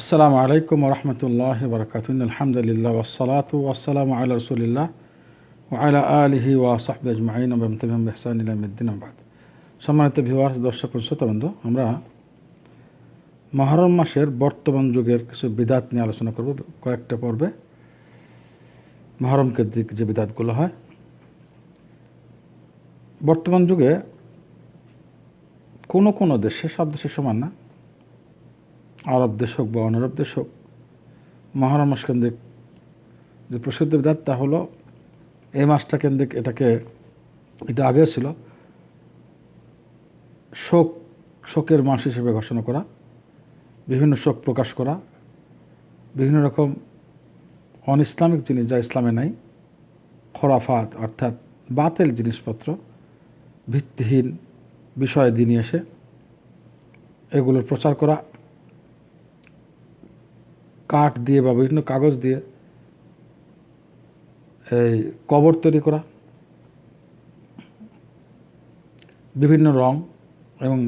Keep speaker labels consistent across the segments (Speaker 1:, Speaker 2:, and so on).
Speaker 1: আসসালামু আলাইকুম রহমতুল্লাহ বরকাতুন আলহামদুলিল্লাহ ওসলাত ওয়াসালাম আল্লাহ রসুলিল্লাহ ওয়ালা আলহি ওয়া সাহবি আজমাইন। আবমতম বেহসান ইলামুদ্দিন আবাদ সম্মানিত ভিওয়ার্স দর্শক শ্রোতাবন্ধু আমরা মহরম মাসের বর্তমান যুগের কিছু বিদাত নিয়ে আলোচনা করব। কয়েকটা পর্বে মহরম কেন্দ্রিক যে বিদাতগুলো হয়। বর্তমান যুগে কোনো কোনো দেশে সব দেশে সমান না। আরব দেশ হোক বা অনারব দেশ হোক, মহরম মাস কেন্দ্রিক যে প্রসিদ্ধ বিধাত তা হলো, এই মাসটা কেন্দ্রিক এটাকে, এটা আগেও ছিল, শোক, শোকের মাস হিসেবে ঘোষণা করা, বিভিন্ন শোক প্রকাশ করা, বিভিন্ন রকম অন ইসলামিক জিনিস যা ইসলামে নাই, খরাফাত অর্থাৎ বাতেল জিনিসপত্র, ভিত্তিহীন বিষয় দিন এসে এগুলোর প্রচার করা কাঠ দিয়ে বা বিভিন্ন কাগজ দিয়ে এই কবর তৈরি করা, বিভিন্ন রং এবং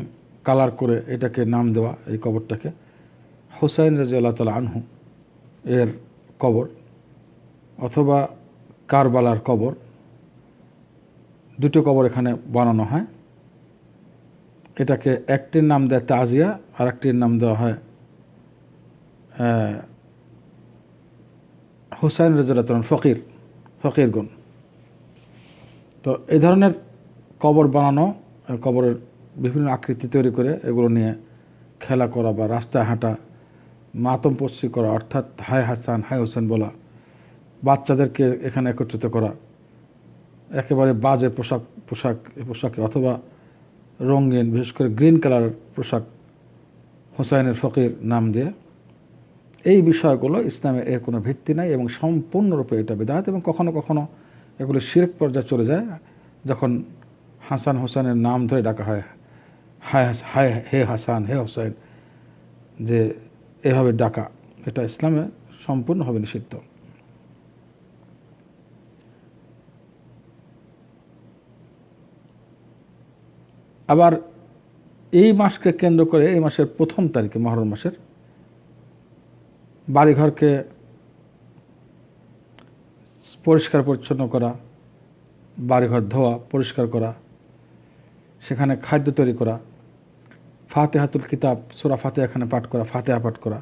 Speaker 1: কালার করে এটাকে নাম দেওয়া এই কবরটাকে। হোসাইন রাজি আল্লাহ তালা আনহু এর কবর অথবা কারবালার কবর, দুটো কবর এখানে বানানো হয়। এটাকে একটির নাম দেয় তাজিয়া আর একটির নাম দেওয়া হয় হুসাইন রাজন ফকির ফকির গুণ তো এই ধরনের কবর বানানো কবরের বিভিন্ন আকৃতি তৈরি করে এগুলো নিয়ে খেলা করা বা রাস্তায় হাঁটা, মাতমপস্যি করা, অর্থাৎ হায় হাসান, হায় হোসেন বলা, বাচ্চাদেরকে এখানে একত্রিত করা, একেবারে বাজে পোশাক পোশাক, পোশাকে অথবা রঙিন, বিশেষ করে গ্রিন কালার পোশাক, হোসাইনের ফকির নাম দিয়ে এই বিষয়গুলো ইসলামের এর কোনো ভিত্তি নাই এবং সম্পূর্ণরূপে এটা বেদাত এবং কখনো কখনো এগুলো শিরক পর্যায়ে চলে যায়, যখন হাসান হোসেনের নাম ধরে ডাকা হয়, হায় হায় হে হাসান, হে হোসেন, যে এভাবে ডাকা, এটা ইসলামে সম্পূর্ণভাবে নিষিদ্ধ। আবার এই মাসকে কেন্দ্র করে এই মাসের প্রথম তারিখে মহরম মাসের বাড়িঘরকে পরিষ্কার পরিচ্ছন্ন করা, বাড়িঘর ধোয়া, পরিষ্কার করা, সেখানে খাদ্য তৈরি করা, ফাতেহাতুল কিতাব, সোরা ফাতে এখানে পাঠ করা, ফাতেহা পাঠ করা,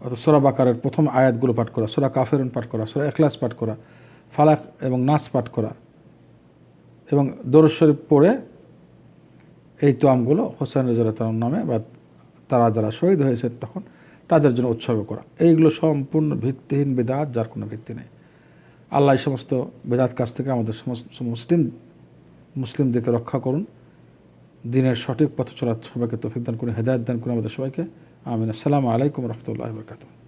Speaker 1: অর্থাৎ সোরা বাকারের প্রথম আয়াতগুলো পাঠ করা, সোরা কাফেরন পাঠ করা, সোরা এখলাস পাঠ করা, ফালাক এবং নাচ পাঠ করা এবং দরশ্বরী পড়ে এই তোয়ামগুলো হোসেন রাজার নামে বা তারা যারা শহীদ হয়েছে তখন তাদের জন্য উৎসর্গ করা। এইগুলো সম্পূর্ণ ভিত্তিহীন বেদাত, যার কোনো ভিত্তি নেই। আল্লাহ এই সমস্ত বেদাত কাছ থেকে আমাদের মুসলিম, মুসলিমদেরকে রক্ষা করুন। দিনের সঠিক পথ চলার সবাইকে তফিক দান করুন, হেদায়ত দান করুন আমাদের সবাইকে। আমিন। আসসালামু আলাইকুম রহমতুল্লাহ বরকাতুহ।